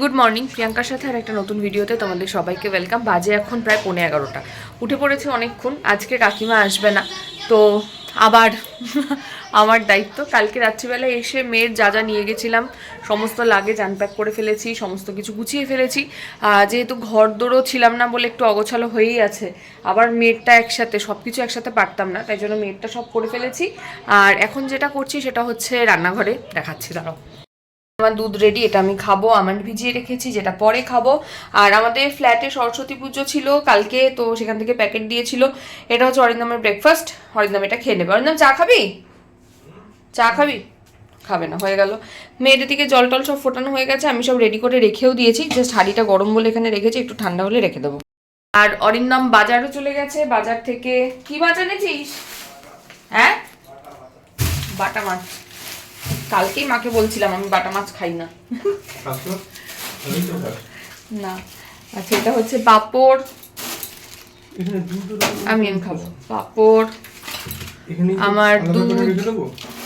Good morning প্রিয়াঙ্কার সাথে আর একটা নতুন ভিডিওতে তোমাদের সবাইকে ওয়েলকাম বাজে এখন প্রায় পৌনে এগারোটা। উঠে পড়েছি অনেকক্ষণ, আজকে কাকিমা আসবে না। তো আবার আমার দায়িত্ব। কালকে রাত্রিবেলায় এসে মেয়ের যা যা নিয়ে গেছিলাম, সমস্ত লাগেজ আনপ্যাক করে ফেলেছি, সমস্ত কিছু গুছিয়ে ফেলেছি। যেহেতু ঘর দৌড়ও ছিলাম না বলে একটু অগোছালো হয়েই আছে, আবার মেয়েরটা একসাথে সব কিছু একসাথে পারতাম না, তাই জন্য মেয়েরটা সব করে ফেলেছি। আর এখন যেটা করছি সেটা হচ্ছে রান্নাঘরে দেখাচ্ছি, দাঁড়াও। আমার দুধ রেডি এটা আমি খাব আমন্ড ভিজিয়ে রেখেছি, যেটা পরে খাব। আর আমাদের ফ্ল্যাটে সরস্বতী পুজো ছিল কালকে, তো সেখান থেকে প্যাকেট দিয়েছিল। এটা হচ্ছে অরিন্দমের ব্রেকফাস্ট অরিন্দম এটা খেয়ে নেবে। অরিন্দম, চা খাবি? চা খাবি? খাবে না, হয়ে গেল। মেয়েদের দিকে জল টল সব ফোটানো হয়ে গেছে, আমি সব রেডি করে রেখেও দিয়েছি। জাস্ট হাঁড়িটা গরম বলে এখানে রেখেছি, একটু ঠান্ডা হলে রেখে দেবো। আর অরিন্দম বাজারও চলে গেছে, বাজার থেকে কি এনেছিস? হ্যাঁ? বাটা মাছ। কালকেই মাকে বলছিলাম আমি বাটা মাছ খাই না। না। আচ্ছা এটা হচ্ছে পাপড়। আমি আমি খাব। পাপড় আমার দুধ।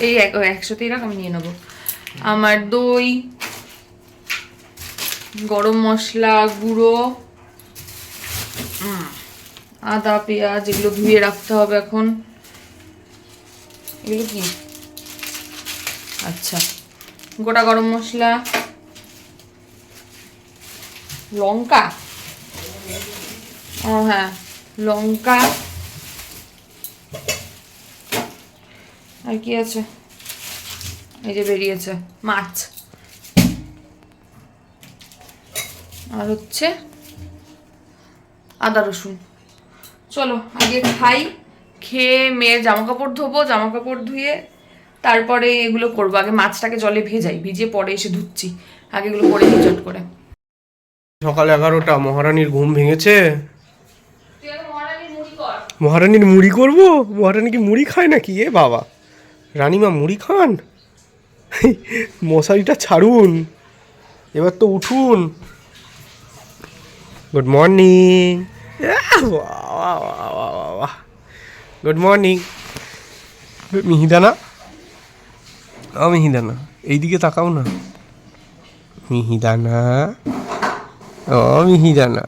এই একসাথেই রাখ আমি নিয়ে নেব। আমার দই গরম মশলা গুঁড়ো আদা পেঁয়াজ এগুলো ধুয়ে রাখতে হবে এখন। এগুলো কি? আচ্ছা গোটা গরম মশলা, লঙ্কা? ও হ্যাঁ লঙ্কা। আর কি আছে? এই যে বেরিয়েছে, মাছ। আর হচ্ছে আদা রসুন। চলো, আগে খাই, খেয়ে মেয়ের জামা কাপড় ধোবো জামা কাপড় ধুয়ে তারপরে এগুলো করব। আগে মাছটাকে জলে ভেজাই ভিজিয়ে পরে এসে ধুচ্ছি। আগে এগুলো করে চট করে। সকাল এগারোটা মহারানীর ঘুম ভেঙেছে? মহারানীর মুড়ি করব? মহারানী কি মুড়ি খায় নাকি? এ বাবা। রানীমা মুড়ি খান? মশারিটা ছাড়ুন। এবার তো উঠুন। Good morning good morning Mihidana? Mihidana এইদিকে তাকাও না। মিহিদানা ও মিহিদানা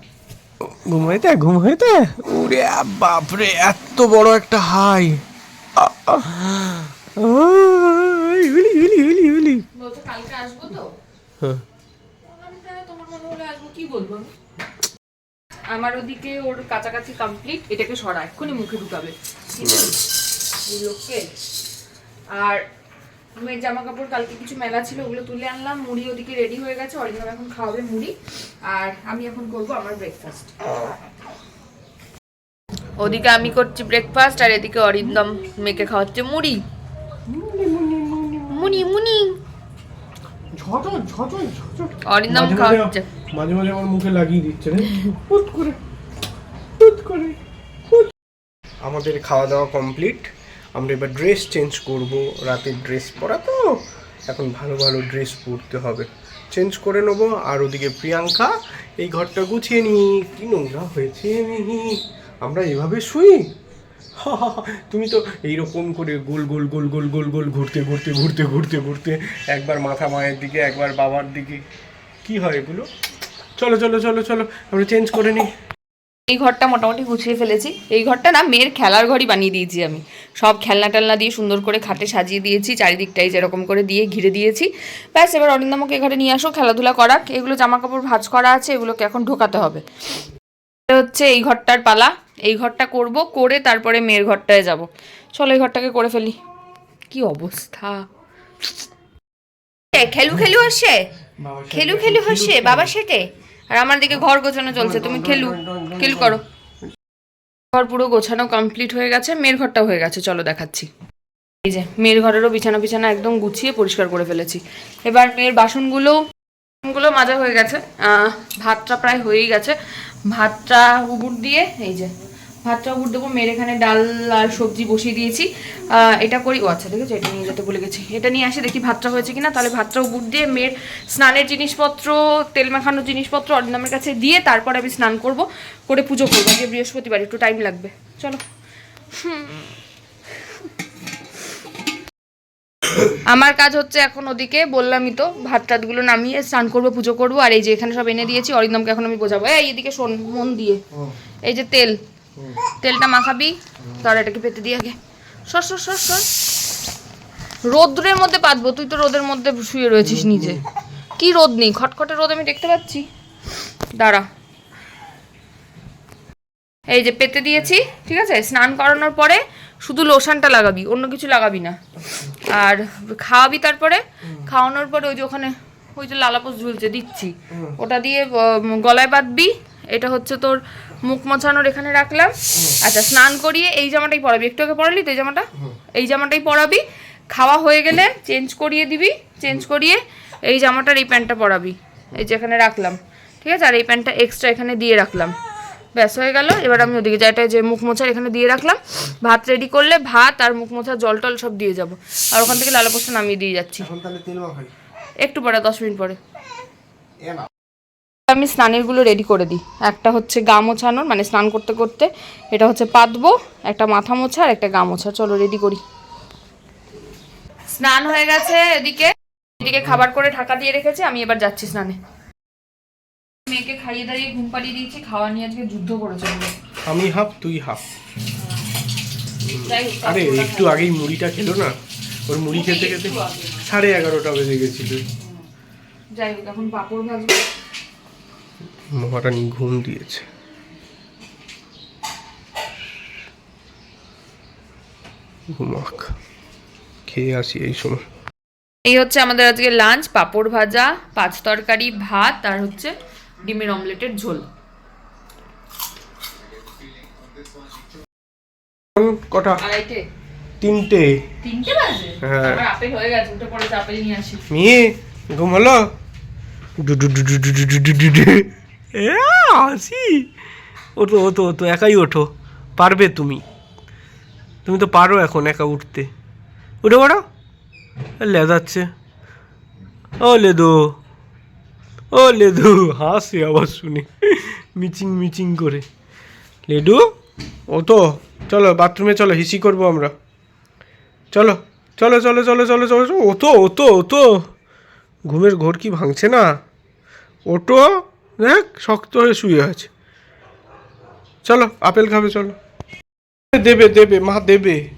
ঘুম হয়েতে ঘুম ওরে বাপরে এত বড় একটা হাই। হুলি হুলি হুলি হুলি কালকে আসব তো? হ্যাঁ। কি বলব আমার ওদিকে ওর কাছাকাছি কমপ্লিট এটাকে সরা এক্ষুনি মুখে ঢুকাবে। লোককে। আর মেয়ের জামা কাপড় কালকে কিছু মেলা ছিল ওগুলো তুলে আনলাম। মুড়ি ওদিকে রেডি হয়ে গেছে অরিজিনাল এখন খাওয়াবে মুড়ি। আর আমি এখন করব আমার ব্রেকফাস্ট ওদিকে আমি করছি ব্রেকফাস্ট আর এদিকে অরিন্দম মেয়েকে খাওয়াচ্ছে মুড়ি। মুনি মুনি ঝট ঝট ঝট। অরিন্দম খাওয়াচ্ছে। মাঝে মাঝে আমার মুখে লাগিয়ে দিচ্ছে করে করে। আমাদের খাওয়া দাওয়া কমপ্লিট আমরা এবার ড্রেস চেঞ্জ করব রাতের ড্রেস পরা তো, এখন ভালো ভালো ড্রেস পরতে হবে। চেঞ্জ করে নেব, আর ওদিকে প্রিয়াঙ্কা, এই ঘরটা গুছিয়ে নি। কি নোংরা হয়েছে আমরা এভাবে শুই? তুমি তো এইরকম করে গোল গোল গোল গোল গোল গোল ঘুরতে ঘুরতে ঘুরতে ঘুরতে ঘুরতে একবার মাথা মায়ের দিকে, একবার বাবার দিকে। কি হয় এগুলো? চলো চলো চলো চলো, আমরা চেঞ্জ করে নিই এই ঘরটা মোটামুটি গুছিয়ে ফেলেছি। এই ঘরটা না মেয়ের খেলার ঘরই বানিয়ে দিয়েছি আমি। সব খেলনা টেলনা দিয়ে সুন্দর করে খাটে সাজিয়ে দিয়েছি চারিদিকটাই যেরকম করে দিয়ে ঘিরে দিয়েছি। ব্যাস এবার অরিন্দমকে এখানে নিয়ে আসো খেলাধুলা করাক। এগুলো জামা কাপড় ভাঁজ করা আছে এগুলোকে এখন ঢোকাতে হবে। হচ্ছে এই ঘরটার পালা। এই ঘরটা করব করে তারপরে মেয়ের ঘরটায় যাব। চলো এই ঘরটাকে করে ফেলি। কি অবস্থা? এ, খেলু খেলু আসে? খেলু খেলু হাসে বাবা সেটে আর আমার দিকে ঘর গোছানো চলছে, তুমি খেলু খেলু করো। ঘর পুরো গোছানো কমপ্লিট হয়ে গেছে, মেয়ের ঘরটা হয়ে গেছে, চলো দেখাচ্ছি। এই যে, মেয়ের ঘরেরও বিছানা বিছানা একদম গুছিয়ে পরিষ্কার করে ফেলেছি। এবার মেয়ের বাসনগুলো বাসনগুলো মাজা হয়ে গেছে ভাতটা প্রায় হয়েই গেছে। ভাতটা উবুর দিয়ে, এই যে ভাতটা উবুর দেবো মেয়ের এখানে ডাল আর সবজি বসিয়ে দিয়েছি। এটা করি ও আচ্ছা দেখেছ এটা নিয়ে যেতে ভুলে গেছি। এটা নিয়ে আসে দেখি ভাতটা হয়েছে কিনা। তাহলে ভাতটা উবুর দিয়ে মেয়ের স্নানের জিনিসপত্র তেল মাখানোর জিনিসপত্র অরিন্দমের কাছে দিয়ে তারপর আমি স্নান করব করে পুজো করব। আজকে বৃহস্পতিবার একটু টাইম লাগবে। চলো। আমার কাজ হচ্ছে এখন ওদিকে বললামই তো ভাত টাতগুলো নামিয়ে স্নান করব পুজো করব। আর এই যে এখানে সব এনে দিয়েছি অরিন্দমকে এখন আমি বোঝাবো। এই এদিকে শোন মন দিয়ে। এই যে তেল। তেলটা মাখাবি তার এটাকে পেতে দিয়ে আগে। সর সর সর সর। রোদ্রের মধ্যে পাতবো, তুই তো রোদের মধ্যে শুয়ে রয়েছিস নিজে। কি রোদ নেই? খটখটে রোদ আমি দেখতে পাচ্ছি। দাঁড়া। এই যে পেতে দিয়েছি, ঠিক আছে? স্নান করানোর পরে শুধু লোশনটা লাগাবি, অন্য কিছু লাগাবি না। আর খাওয়াবি তারপরে? খাওয়ানোর পরে ওই যে ওখানে, ওই যে লালাপোস ঝুলছে, দিচ্ছি। ওটা দিয়ে গলায় বাঁধবি। এটা হচ্ছে তোর মুখ মোছানোর এখানে রাখলাম। আচ্ছা স্নান করিয়ে এই জামাটাই পরাবি। একটু আগে পরালি তো এই জামাটা? এই জামাটাই পরাবি। খাওয়া হয়ে গেলে চেঞ্জ করিয়ে দিবি। চেঞ্জ করিয়ে এই জামাটার এই প্যান্টটা পরাবি। এই যে এখানে রাখলাম। ঠিক আছে? আর এই প্যান্টটা এক্সট্রা এখানে দিয়ে রাখলাম। ব্যাস হয়ে গেল। এবার আমি ওদিকে যাইটা যে মুখ মোছার এখানে দিয়ে রাখলাম। ভাত রেডি করলে ভাত আর মুখ মোছার জল টল সব দিয়ে যাব। আর ওখান থেকে লালা পোস্তা নামিয়ে দিয়ে যাচ্ছি। একটু পরে দশ মিনিট পরে। আমি স্নানেরগুলো রেডি করে দিই। একটা হচ্ছে গা মোছানোর মানে স্নান করতে করতে। এটা হচ্ছে পাতবো একটা মাথা মোছা আর একটা গা মোছা। চলো রেডি করি। স্নান হয়ে গেছে এদিকে। এদিকে খাবার করে ঢাকা দিয়ে রেখেছে আমি এবার যাচ্ছি স্নানে। মেয়েকে খাইয়ে দাঁড়িয়ে ঘুম পাড়িয়ে দিয়েছি খাওয়া নিয়ে আজকে যুদ্ধ করেছে। আমি হাফ তুই হাফ। যাই হোক, আরে একটু আগেই মুড়িটা খেলো না? ওর মুড়ি খেতে খেতে সাড়ে এগারোটা বেজে গেছিল। যাই হোক এখন পাপড় ভাজবো। মহারানী ঘুম দিয়েছে ঘুমাক খেয়ে আসি এই সময় এই হচ্ছে আমাদের আজকে লাঞ্চ পাপড় ভাজা পাঁচ তরকারি ভাত আর হচ্ছে ডিমের অমলেটের ঝোল কটা তিনটে তিনটে বাজে হ্যাঁ। আপেল হয়ে গেছে উঠে পড়েছে আপেল নিয়ে আসি মেয়ে ঘুম হলো ডু ডু ডু ডু ডু ডু ডু ডু। এ আসি ওঠো ওঠো ওঠো, একাই ওঠো। পারবে তুমি। তুমি তো পারো এখন একা উঠতে। উঠে পড়ো লেদাচ্ছে ও লেদু। ও লেদু। হাসি আবার শুনে। মিচিং মিচিং করে। লেডু ও তো চলো, বাথরুমে চলো, হিসি করব আমরা। চলো চলো চলো চলো চলো চলো ও তো ও তো ও তো ঘুমের ঘোর কি ভাঙছে না? ওটো দেখ শক্ত হয়ে শুয়ে আছে। চলো আপেল খাবে চলো। দেবে দেবে মা দেবে।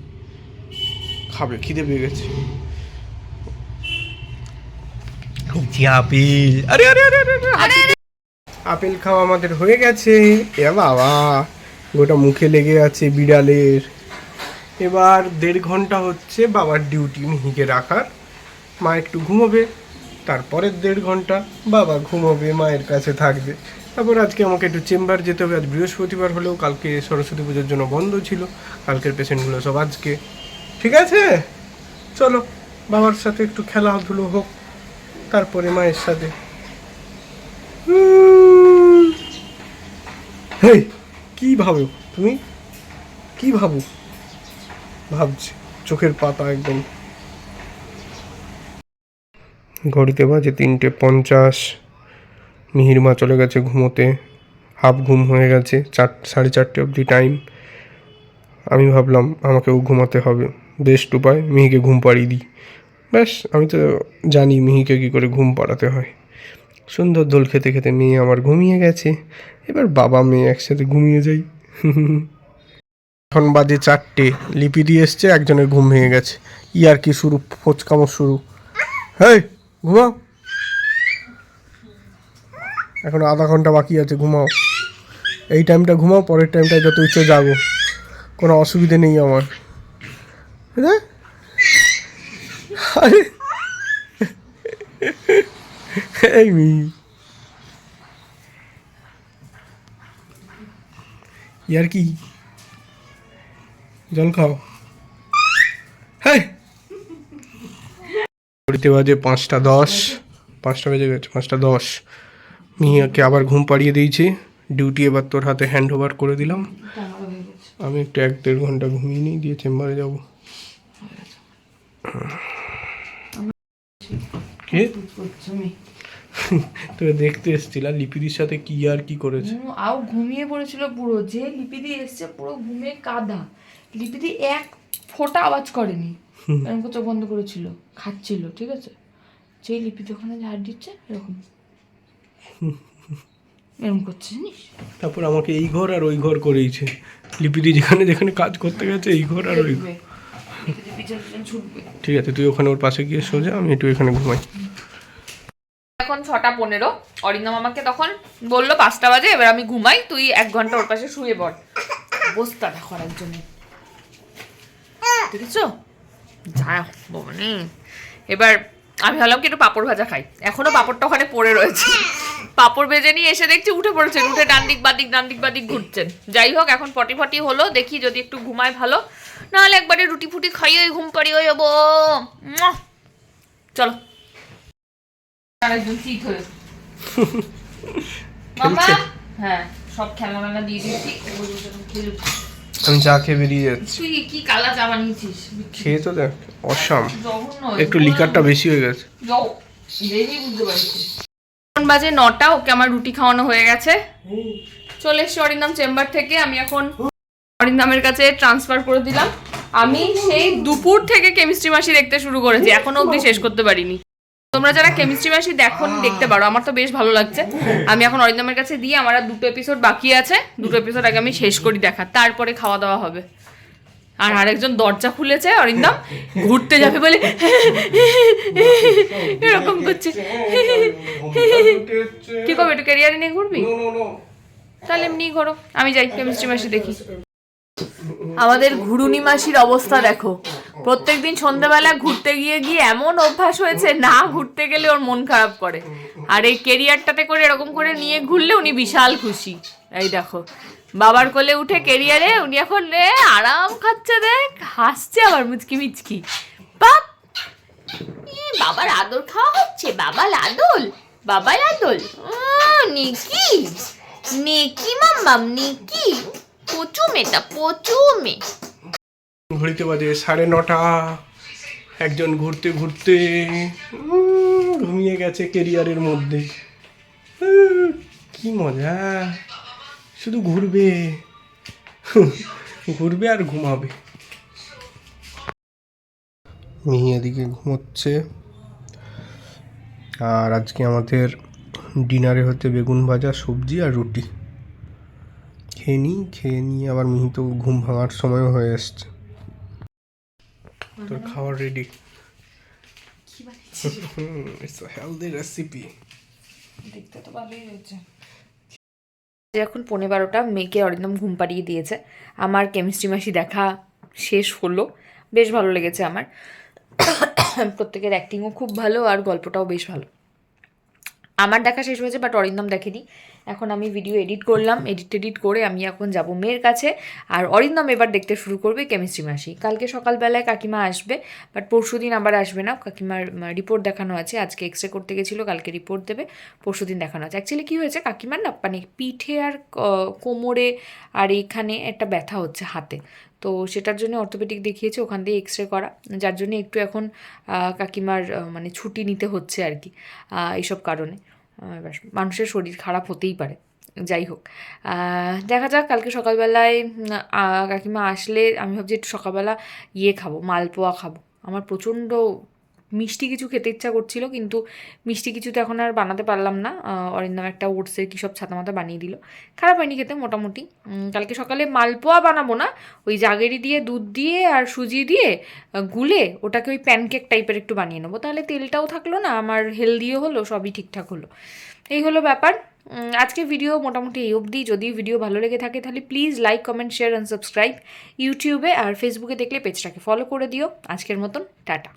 খাবে খিদে পেয়ে গেছে। আপেল। আরে আরে আরে, আরে আপেল খাওয়া আমাদের হয়ে গেছে। এ বাবা গোটা মুখে লেগে আছে বিড়ালের। এবার দেড় ঘণ্টা হচ্ছে বাবার ডিউটি মিহিকে রাখার। মা একটু ঘুমোবে। তারপরের দেড় ঘণ্টা বাবা ঘুমোবে, মায়ের কাছে থাকবে। তারপর আজকে আমাকে একটু চেম্বার যেতে হবে, আজ বৃহস্পতিবার হলেও, কালকে সরস্বতী পুজোর জন্য বন্ধ ছিল, কালকের পেশেন্টগুলো সব আজকে। ঠিক আছে? চলো, বাবার সাথে একটু খেলাধুলো হোক, তারপরে মায়ের সাথে। হেই, কি ভাবো তুমি? কি ভাবো? ভাবছি, চোখের পাতা একদম ঘড়িতে বাজে তিনটে পঞ্চাশ। মিহির মা চলে গেছে ঘুমোতে। হাফ ঘুম হয়ে গেছে, চার, সাড়ে চারটে অবধি টাইম আমি ভাবলাম আমাকেও ঘুমাতে হবে। বেস্ট উপায় মিহিকে ঘুম পাড়িয়ে দিই। ব্যাস, আমি তো জানি মিহিকে কী করে ঘুম পাড়াতে হয়। সুন্দর দোল খেতে খেতে মেয়ে আমার ঘুমিয়ে গেছে। এবার বাবা মেয়ে একসাথে ঘুমিয়ে যাই। এখন বাজে চারটে। লিপি দিয়ে এসছে, একজনের ঘুম ভেঙে গেছে। ইয়ার কি শুরু? ফোচকামো শুরু। হেই! ঘুমাও। এখন আধা ঘণ্টা বাকি আছে, ঘুমাও। এই টাইমটা ঘুমাও, পরের টাইমটায় যত ইচ্ছে যাব কোনো অসুবিধে নেই আমার। হ্যাঁ? ইয়ার কি? জল খাও। হ্যাঁ ঘড়িতে বাজে পাঁচটা দশ। পাঁচটা বেজে গেছে, পাঁচটা দশ। মিয়াকে আবার ঘুম পাড়িয়ে দিয়েছি। ডিউটি এবার তোর হাতে হ্যান্ড ওভার করে দিলাম। আমি একটু এক দেড় ঘণ্টা ঘুমিয়ে নিই, দিয়ে চেম্বারে যাব। কে? তোকে দেখতে এসেছিলাম লিপিদির সাথে কি আর কি করেছে? আও ঘুমিয়ে পড়েছিল পুরো, যে লিপিদি এসছে পুরো ঘুমে কাদা। লিপিদি এক ফোঁটা আওয়াজ করেনি। এরকম করে চোখ বন্ধ করেছিল খাচ্ছিল ঠিক আছে? যেই লিপি ওখানে ঝাড় দিচ্ছে এরকম। এরকম করছে জানিস? তারপর আমাকে এই ঘর আর ওই ঘর করেইছে লিপিদি যেখানে যেখানে কাজ করতে গেছে এই ঘর আর ওই ঘর। ঠিক আছে তুই ওখানে ওর পাশে গিয়ে সোজা আমি একটু এখানে ঘুমাই। এখন ছটা পনেরো। অরিন্দম আমাকে তখন বলল পাঁচটা বাজে এবার আমি ঘুমাই তুই এক ঘণ্টা ওর পাশে শুয়ে পড়। অবস্থাটা করার জন্য দেখেছ? যা মানে এবার আমি ভাবলাম কি একটু পাঁপড় ভাজা খাই। এখনও পাঁপড়টা ওখানে পড়ে রয়েছে। পাঁপড় ভেজে নিয়ে এসে দেখছি উঠে পড়েছেন উঠে ডান দিক বাদিক ডান দিক বাদিক ঘুরছেন। যাই হোক এখন পটি ফটি হলো দেখি যদি একটু ঘুমায় ভালো। নাহলে একবারে রুটি ফুটি খাইয়ে ঘুম পাড়িয়ে যাব মুয়া। চলো। আরেকজন চিট হয়ে মামা? হ্যাঁ সব খেলনা মেলা দিয়ে খেলুক। আমি চা খেয়ে বেরিয়ে যাচ্ছি। তুই কি কালা চা বানিয়েছিস? খেয়ে তো দেখ অসাম। একটু লিকারটা বেশি হয়ে গেছে। এখন বাজে নটা ওকে আমার রুটি খাওয়ানো হয়ে গেছে। চলে এসছি অরিন্দাম চেম্বার থেকে আমি এখন অরিন্দামের কাছে ট্রান্সফার করে দিলাম। আমি সেই দুপুর থেকে কেমিস্ট্রি মাসি দেখতে শুরু করেছি এখনও অবধি শেষ করতে পারিনি। তোমরা যারা কেমিস্ট্রি মাসি দেখো দেখতে পারো। আমার তো বেশ ভালো লাগছে। আমি এখন অরিন্দমের কাছে দিয়ে আমার আর দুটো এপিসোড বাকি আছে। দুটো এপিসোড আগে আমি শেষ করি দেখা। তারপরে খাওয়া দাওয়া হবে। আর আরেকজন দরজা খুলেছে অরিন্দম। ঘুরতে যাবে বলে। এরকম করছে। কি করবে? একটু ক্যারিয়ারে নিয়ে ঘুরবি? তাহলে এমনি ঘোরো। আমি যাই কেমিস্ট্রি মাসি দেখি আমাদের ঘুরুনি মাসির অবস্থা দেখো। প্রত্যেকদিন সন্ধ্যাবেলা ঘুরতে গিয়ে গিয়ে এমন অভ্যাস হয়েছে, না ঘুরতে গেলে ওর মন খারাপ করে। আর এই কেরিয়ারটাতে করে এরকম করে নিয়ে ঘুরলে উনি বিশাল খুশি। এই দেখো, বাবার কোলে উঠে কেরিয়ারে উনি এখন আরাম খাচ্ছে দেখ, হাসছে আবার মুচকি মিচকি। বাপ! বাবার আদর খাওয়া হচ্ছে, বাবা লাদল বাবা লাদল। নিকি নিকি মাম্মাম, নিকি। পচু মেটা পচু মে ঘড়িতে বাজে সাড়ে নটা। একজন ঘুরতে ঘুরতে ঘুমিয়ে গেছে কেরিয়ারের মধ্যে। কি মজা। শুধু ঘুরবে। ঘুরবে আর ঘুমাবে। মিহি এদিকে ঘুমোচ্ছে। আর আজকে আমাদের ডিনারে হচ্ছে বেগুন ভাজা, সবজি আর রুটি। খেয়ে নিই, খেয়ে নিয়ে আবার মিহি তো ঘুম ভাঙার সময়ও হয়ে এসছে। তোর খাবার ready it's a healthy recipe দেখতে তো ভালোই হয়েছে। এখন পনেরো বারোটা মেয়েকে অরিন্দম ঘুম পাড়িয়ে দিয়েছে। আমার কেমিস্ট্রি মাসি দেখা শেষ হলো। বেশ ভালো লেগেছে আমার। প্রত্যেকের অ্যাক্টিংও খুব ভালো আর গল্পটাও বেশ ভালো। আমার দেখা শেষ হয়েছে বাট অরিন্দম দেখেনি। এখন আমি ভিডিও এডিট করলাম এডিট টেডিট করে আমি এখন যাব মেয়ের কাছে। আর অরিন্দম এবার দেখতে শুরু করবে কেমিস্ট্রি মাসি। কালকে সকালবেলায় কাকিমা আসবে বাট পরশু দিন আবার আসবে না। কাকিমার রিপোর্ট দেখানো আছে। আজকে এক্স রে করতে গেছিল, কালকে রিপোর্ট দেবে। পরশু দিন দেখানো আছে। অ্যাকচুয়ালি কী হয়েছে কাকিমার না মানে পিঠে আর কোমরে আর এইখানে একটা ব্যথা হচ্ছে হাতে। তো সেটার জন্য অর্থোপেডিক দেখিয়েছে, ওখান দিয়ে এক্স রে করা। যার জন্য একটু এখন কাকিমার মানে ছুটি নিতে হচ্ছে আর কি এইসব কারণে। এবার মানুষের শরীর খারাপ হতেই পারে, যাই হোক। দেখা যাক, কালকে সকালবেলায় কাকিমা আসলে আমি ভাবছি একটু সকালবেলা ইয়ে খাব, মালপোয়া খাব। আমার প্রচণ্ড মিষ্টি কিছু খেতে ইচ্ছা করছিল, কিন্তু মিষ্টি কিছু তো এখন আর বানাতে পারলাম না। অরিন্দম একটা ওটসের কী সব ছাতা মাথা বানিয়ে দিল। খারাপ হয়নি খেতে মোটামুটি। কালকে সকালে মালপোয়া বানাবো না, ওই জাগেরি দিয়ে দুধ দিয়ে আর সুজি দিয়ে গুলে ওটাকে ওই প্যানকেক টাইপের একটু বানিয়ে নেব। তাহলে তেলটাও থাকল না, আমার হেলদিও হলো, সবই ঠিকঠাক হলো। এই হলো ব্যাপার। আজকে ভিডিও মোটামুটি এই অবধি। যদি ভিডিও ভালো লেগে থাকে, তাহলে please like comment share and subscribe ইউটিউবে আর ফেসবুকে দেখলে পেজটাকে ফলো করে দিও। আজকের মতন, টাটা।